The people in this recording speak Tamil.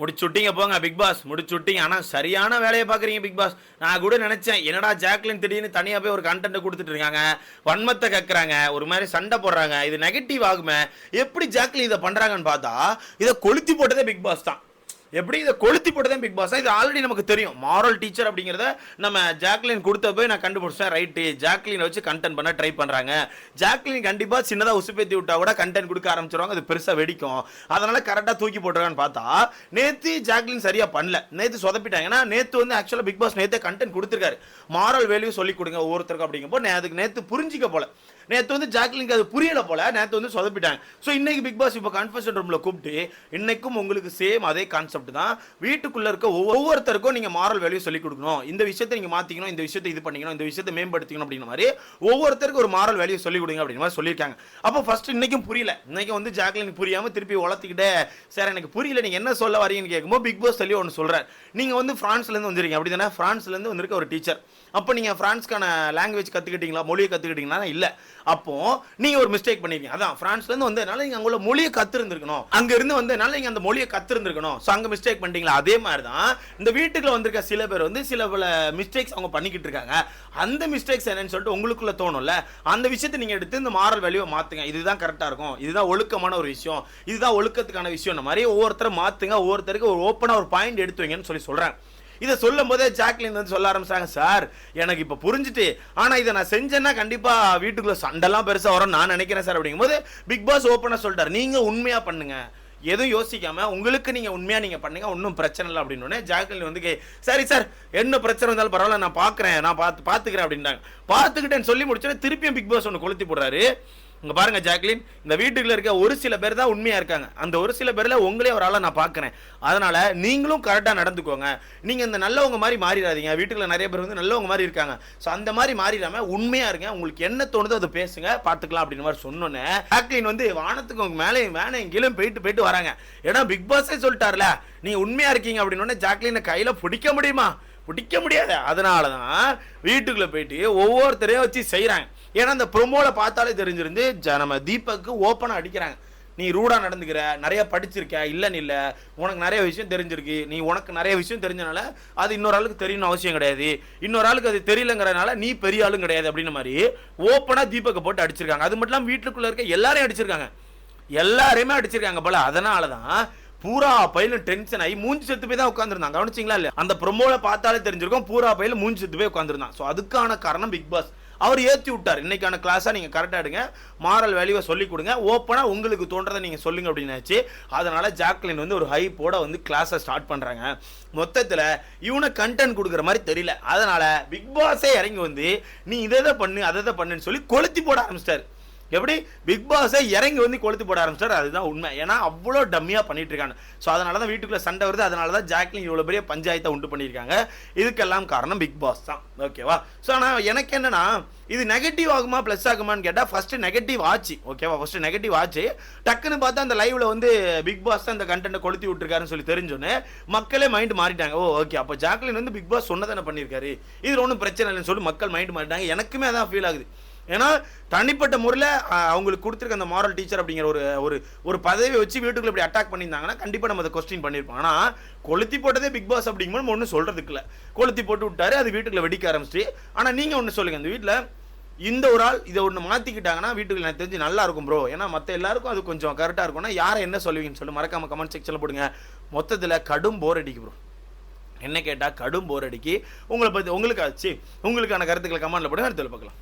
முடிச்சுட்டீங்க போங்க பிக் பாஸ் முடிச்சுட்டீங்க. ஆனால் சரியான வேலையை பார்க்குறீங்க பிக் பாஸ் நான் கூட நினச்சேன் என்னடா ஜாக்லின் திடீர்னு தனியாக போய் ஒரு கண்டென்ட் கொடுத்துட்டு இருக்காங்க வன்மத்தை கக்குறாங்க ஒரு மாதிரி சண்டை போடுறாங்க இது நெகட்டிவ் ஆகுமே எப்படி ஜாக்லின் இதை பண்ணுறாங்கன்னு பார்த்தா இதை கொளுத்தி போட்டதே பிக் பாஸ் தான். எப்படி இதை கொளுத்தி போட்டதே பிக் பாஸ் இது ஆல்ரெடி நமக்கு தெரியும். மாரல் டீச்சர் அப்படிங்கிறத நம்ம ஜாக்லின் கொடுத்த போய் நான் கண்டுபிடிச்சேன் ரைட்டு ஜாக்லினை வச்சு கண்டென்ட் பண்ண ட்ரை பண்ணுறாங்க ஜாக்லின் கண்டிப்பாக சின்னதாக உசுப்பேத்தி விட்டா கூட கண்டென்ட் கொடுக்க ஆரம்பிச்சிருவாங்க. அது பெருசாக வெடிக்கும். அதனால் கரெக்டாக தூக்கி போட்டுருக்கான்னு பார்த்தா நேத்து ஜாக்லின் சரியாக பண்ணல. நேத்து சொதப்பிட்டாங்க. ஏன்னா நேத்து வந்து ஆக்சுவலாக பிக் பாஸ் நேத்தே கண்டென்ட் கொடுத்துருக்காரு. மாரல் வேல்யூ சொல்லி கொடுங்க ஒவ்வொருத்தருக்கும் அப்படிங்கப்போ நே- அதுக்கு நேற்று புரிஞ்சிக்க போல. நேத்து வந்து ஜாக்லினுக்கு அது புரியல போல நேத்து வந்து சொதப்பிட்டாங்க. ஸோ இன்னைக்கு பிக் பாஸ் இப்போ கன்ஃபர்ஷன் ரூம்ல கூப்பிட்டு இன்னைக்கும் உங்களுக்கு சேம் அதே கான்செப்ட் தான். வீட்டுக்குள்ள இருக்க ஒவ்வொருத்தருக்கும் நீங்க மாரல் வேல்யூ சொல்லி கொடுக்கணும். இந்த விஷயத்தை நீங்க மாத்திக்கணும் இந்த விஷயத்தை இது பண்ணிக்கணும் இந்த விஷயத்தை மேம்படுத்திக்கணும் அப்படிங்கிற மாதிரி ஒவ்வொருத்தருக்கும் ஒரு மாரல் வேல்யூ சொல்லி கொடுங்க அப்படிங்கிற மாதிரி சொல்லியிருக்காங்க. அப்போ ஃபர்ஸ்ட் இன்னைக்கும் புரியல. இன்னைக்கு வந்து ஜாக்லினுக்கு புரியாம திருப்பி வளர்த்துக்கிட்டே சார் எனக்கு புரியல. நீங்க என்ன சொல்ல வரீங்கன்னு கேட்கும்போது பிக் பாஸ் சொல்லி ஒன்று சொல்றாரு. நீங்க வந்து பிரான்ஸ்ல இருந்து வந்திருக்கீங்க. அப்படி தானே பிரான்ஸ்ல இருந்து வந்திருக்க ஒரு டீச்சர் அப்போ நீங்க பிரான்ஸ்க்கான லாங்குவேஜ் கத்துக்கிட்டீங்களா? மொழியை கத்துக்கிட்டீங்களா இல்லை. அப்போ நீங்க ஒரு மிஸ்டேக் பண்ணிருக்கீங்க. அதான் பிரான்ஸ்ல இருந்து வந்ததுனால நீங்க அங்குள்ள மொழியை கத்திருந்திருக்கணும். அங்க இருந்து வந்ததுனால நீங்க அந்த மொழியை கத்திருந்திருக்கணும். ஸோ அங்க மிஸ்டேக் பண்ணிட்டீங்களா? அதே மாதிரி தான் இந்த வீட்டுக்குள்ள வந்திருக்க சில பேர் வந்து சில பல மிஸ்டேக்ஸ் அவங்க பண்ணிக்கிட்டு இருக்காங்க. அந்த மிஸ்டேக்ஸ் என்னன்னு சொல்லிட்டு உங்களுக்குள்ள தோணும்ல. அந்த விஷயத்தை நீங்க எடுத்து இந்த மாறல் வேல்யூவை மாத்துங்க. இதுதான் கரெக்டா இருக்கும். இதுதான் ஒழுக்கமான ஒரு விஷயம். இதுதான் ஒழுக்கத்துக்கான விஷயம் மாதிரி ஒவ்வொருத்தரும் மாத்துங்க. ஒவ்வொருத்தருக்கு ஒரு ஓப்பனா ஒரு பாயிண்ட் எடுத்து வைங்கன்னு சொல்லி சொல்றேன். இதை சொல்லும் போதே ஜாக்லின் வந்து சொல்ல ஆரம்பிச்சாங்க சார் எனக்கு இப்போ புரிஞ்சுட்டு ஆனால் இதை நான் செஞ்சேன்னா கண்டிப்பாக வீட்டுக்குள்ளே சண்டைலாம் பெருசாக வரும் நான் நினைக்கிறேன் சார். அப்படிங்கும்போது பிக் பாஸ் ஓப்பனாக சொல்லிட்டார் நீங்கள் உண்மையாக பண்ணுங்க. எதுவும் யோசிக்காம உங்களுக்கு நீங்க உண்மையா நீங்க பண்ணுங்க ஒன்றும் பிரச்சனை இல்லை. அப்படின்னு உடனே வந்து சரி சார் என்ன பிரச்சனை இருந்தாலும் பரவாயில்ல நான் பாக்குறேன் நான் பார்த்து பாத்துக்கிறேன் அப்படின்றாங்க பார்த்துக்கிட்டேன்னு சொல்லி முடிச்சோன்னே திருப்பியும் பிக் பாஸ் ஒன்று கொளுத்தி போடுறாரு. இங்க பாருங்க ஜாக்லின் இந்த வீட்டுக்குள்ளே இருக்க ஒரு சில பேர் தான் உண்மையா இருக்காங்க. அந்த ஒரு சில பேர்ல உங்களே ஒரு ஆளா நான் பார்க்குறேன். அதனால நீங்களும் கரெக்டா நடந்துக்கோங்க. நீங்க இந்த நல்லவங்க மாதிரி மாறிடாதீங்க. வீட்டுக்குள்ள நிறைய பேர் வந்து நல்லவங்க மாதிரி இருக்காங்க. ஸோ அந்த மாதிரி மாறிடாம உண்மையா இருங்க. உங்களுக்கு என்ன தோணுதோ அதை பேசுங்க. பார்த்துக்கலாம் அப்படின்னு மாதிரி சொன்னோன்னே ஜாக்லின் வந்து வானத்துக்கு உங்க மேலே மேலே கீழே போயிட்டு போயிட்டு வராங்க. ஏன்னா பிக் பாஸே சொல்லிட்டார்ல நீங்கள் உண்மையா இருக்கீங்க அப்படின்னு உடனே ஜாக்லினை கையில பிடிக்க முடியுமா? பிடிக்க முடியாது. அதனால தான் வீட்டுக்குள்ள போயிட்டு ஒவ்வொருத்தரையும் வச்சு செய்கிறாங்க ஏன்னா அந்த ப்ரொமோவில் பார்த்தாலே தெரிஞ்சிருந்து ஜ- நம்ம தீபக்கு ஓப்பனாக அடிக்கிறாங்க. நீ ரூடாக நடந்துக்கிற நிறைய படிச்சிருக்க இல்லைன்னு இல்லை உனக்கு நிறைய விஷயம் தெரிஞ்சிருக்கு. நீ உனக்கு நிறைய விஷயம் தெரிஞ்சனால அது இன்னொரு ஆளுக்கு தெரியணும் அவசியம் கிடையாது. இன்னொரு ஆளுக்கு அது தெரியலங்கிறனால நீ பெரிய ஆளும் கிடையாது அப்படின்னு மாதிரி ஓப்பனாக தீபக்கை போட்டு அடிச்சிருக்காங்க. அது மட்டும் இல்லாமல் வீட்டுக்குள்ளே இருக்க எல்லாரையும் அடிச்சிருக்காங்க. எல்லாரையுமே அடிச்சிருக்காங்க போல. அதனால தான் பூரா பயிலும் டென்ஷன் ஆகி மூஞ்சி செத்து போய் தான் உட்காந்துருந்தாங்க கவனிச்சிங்களா இல்லையா? அந்த ப்ரொமோவில் பார்த்தாலே தெரிஞ்சிருக்கும் பூரா பயில மூஞ்சி செத்து போய் உட்காந்துருந்தான் ஸோ அதுக்கான காரணம் பிக் பாஸ் அவர் ஏற்றி விட்டார். இன்றைக்கான கிளாஸாக நீங்கள் கரெக்டாக எடுங்க. மாரல் வேல்யூவை சொல்லிக் கொடுங்க. ஓப்பனாக உங்களுக்கு தோன்றதை நீங்கள் சொல்லுங்க அப்படின்னாச்சு. அதனால் ஜாக்லின் வந்து ஒரு ஹைப்போட வந்து கிளாஸை ஸ்டார்ட் பண்ணுறாங்க மொத்தத்தில் இவனை கண்டென்ட் கொடுக்குற மாதிரி தெரியல. அதனால் பிக் பாஸே இறங்கி வந்து நீ இதை இதை பண்ணு அதை இதை பண்ணுன்னு சொல்லி கொளுத்தி போட ஆரம்பிச்சிட்டாரு. எப்படி? பிக் பாஸை இறங்கி வந்து கொளுத்து போட ஆரம்பிச்சார். அதுதான் உண்மை. ஏன்னா அவ்வளோ டம்மியாக பண்ணிட்டு இருக்காங்க ஸோ அதனால தான் வீட்டுக்குள்ள சண்டை வருது. அதனால தான் ஜாக்லின் இவ்வளோ பெரிய பஞ்சாயத்தை உண்டு பண்ணியிருக்காங்க. இதுக்கெல்லாம் காரணம் பிக் பாஸ் தான். ஓகேவா ஸோ ஆனால் எனக்கு என்னன்னா இது நெகட்டிவ் ஆகுமா ப்ளஸ் ஆகுமான்னு கேட்டால் ஃபஸ்ட்டு நெகட்டிவ் ஆச்சு. ஓகேவா ஃபஸ்ட்டு நெகட்டிவ் ஆச்சு. டக்குன்னு பார்த்தா அந்த லைவ்ல வந்து பிக் பாஸ் தான் இந்த கண்டென்ட்டை கொளுத்தி விட்டுருக்காருன்னு சொல்லி தெரிஞ்சோன்னு மக்களே மைண்ட் மாறிட்டாங்க. ஓ ஓகே அப்போ ஜாக்லின் வந்து பிக் பாஸ் சொன்னதானே பண்ணியிருக்காரு? இது ஒன்றும் பிரச்சனை இல்லைன்னு சொல்லி மக்கள் மைண்ட் மாறிட்டாங்க. எனக்குமே அதான் ஃபீல் ஆகுது. ஏன்னா தனிப்பட்ட முறையில் அவங்களுக்கு கொடுத்துருக்க அந்த மாரல் டீச்சர் அப்படிங்கிற ஒரு ஒரு ஒரு பதவியை வச்சு வீட்டுக்குள்ள இப்படி அட்டாக் பண்ணியிருந்தாங்கன்னா கண்டிப்பாக நம்ம அதை கொஸ்டின் பண்ணியிருப்போம். ஆனால் கொளுத்தி போட்டதே பிக் பாஸ் அப்படிங்கும்போது நம்ம ஒன்றும் சொல்கிறதுக்கு இல்லை. கொளுத்தி போட்டு விட்டாரு அது வீட்டுக்குள்ள வெடிக்க ஆரம்பிச்சிட்டு. ஆனால் நீங்கள் ஒன்று சொல்லுங்கள் இந்த வீட்டில் இந்த ஒரு ஆள் இதை ஒன்று மாற்றிக்கிட்டாங்கன்னா வீட்டுக்கு எனக்கு தெரிஞ்சு நல்லா இருக்கும் ப்ரோ ஏன்னா மற்ற எல்லாருக்கும் அது கொஞ்சம் கரெக்டாக இருக்கும்னா யாரை என்ன சொல்லுவீங்கன்னு சொல்லி மறக்காம கமெண்ட் செக்ஷனில் போடுங்க. மொத்தத்தில் கடும் போர் அடிக்கு ப்ரோ என்ன கேட்டால் கடும் போர் அடிக்கி. உங்களை பற்றி உங்களுக்கு ஆச்சு உங்களுக்கான கருத்துக்களை கமெண்ட்டில் போடுங்க. அடுத்த பார்க்கலாம்.